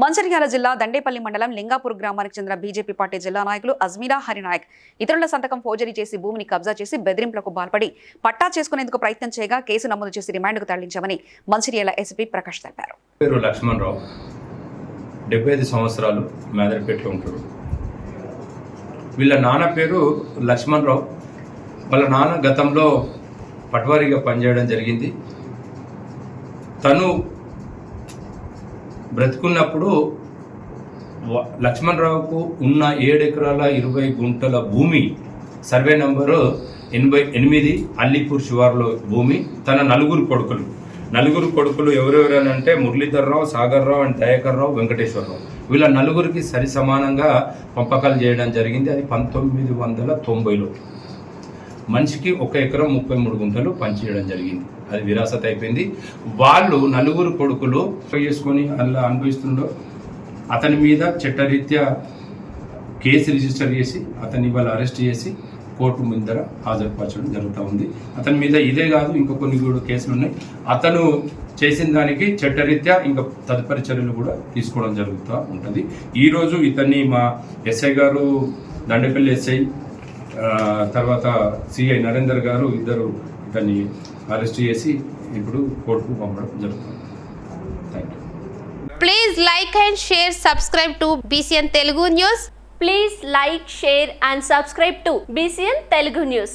మంచిర్యాల జిల్లా దండేపల్లి మండలం లింగాపూర్ గ్రామానికి చెందిన బీజేపీ పార్టీ జిల్లా నాయకులు అజ్మీరా హరినాయక్. ఇతరుల సంతకం ఫోర్జరీ చేసి భూమిని కబ్జా చేసి బెదిరింపులకు పాల్పడి పట్టా చేసుకునేందుకు ప్రయత్నం చేయగా కేసు నమోదు చేసి రిమాండ్కు తరలించామని మంచిర్యాల ఎస్పీ ప్రకాష్ తెలిపారు. పేరు లక్ష్మణరావు. డెబ్బై ఐదు సంవత్సరాలు మేదరపేటలో ఉంటాడు. వీళ్ళ నాన్న పేరు లక్ష్మణ్ రావు వాళ్ళ నాన్న గతంలో పట్వారీగా పనిచేయడం జరిగింది. తను బ్రతుకున్నప్పుడు లక్ష్మణరావుకు ఉన్న ఏడు ఎకరాల ఇరవై గుంటల భూమి సర్వే నంబరు ఎనభై ఎనిమిది అల్లిపూర్ శివార్లో భూమి తన నలుగురు కొడుకులు. నలుగురు కొడుకులు ఎవరెవరనంటే మురళీధర్రావు సాగర్రావు అండ్ దయాకర్రావు వెంకటేశ్వరరావు. వీళ్ళ నలుగురికి సరి సమానంగా పంపకాలు చేయడం జరిగింది. అది పంతొమ్మిది వందల తొంభైలో. మనిషికి ఒక ఎకరం ముప్పై మూడు గుంటలు పనిచేయడం జరిగింది. అది విరాసత్ అయిపోయింది. వాళ్ళు నలుగురు కొడుకులు చేసుకొని అలా అనుభవిస్తుండో అతని మీద చట్టరీత్యా కేసు రిజిస్టర్ చేసి అతన్ని ఇవాళ అరెస్ట్ చేసి కోర్టు ముందర హాజరుపరచడం జరుగుతూ ఉంది. అతని మీద ఇదే కాదు ఇంకా కొన్ని కూడా కేసులు ఉన్నాయి. అతను చేసిన దానికి చట్టరీత్యా ఇంకా తదుపరి చర్యలు కూడా తీసుకోవడం జరుగుతూ ఉంటుంది. ఈరోజు ఇతన్ని మా ఎస్ఐ గారు దండపల్లి ఎస్ఐ తర్వాత సిఐ నరేందర్ గారు ఇద్దరు ఇతన్ని అరెస్ట్ చేసి ఇప్పుడు కోర్టుకు పంపడం జరుగుతుంది thank you Please like and share, subscribe to BCN Telugu News. Please like, share and subscribe to BCN Telugu News.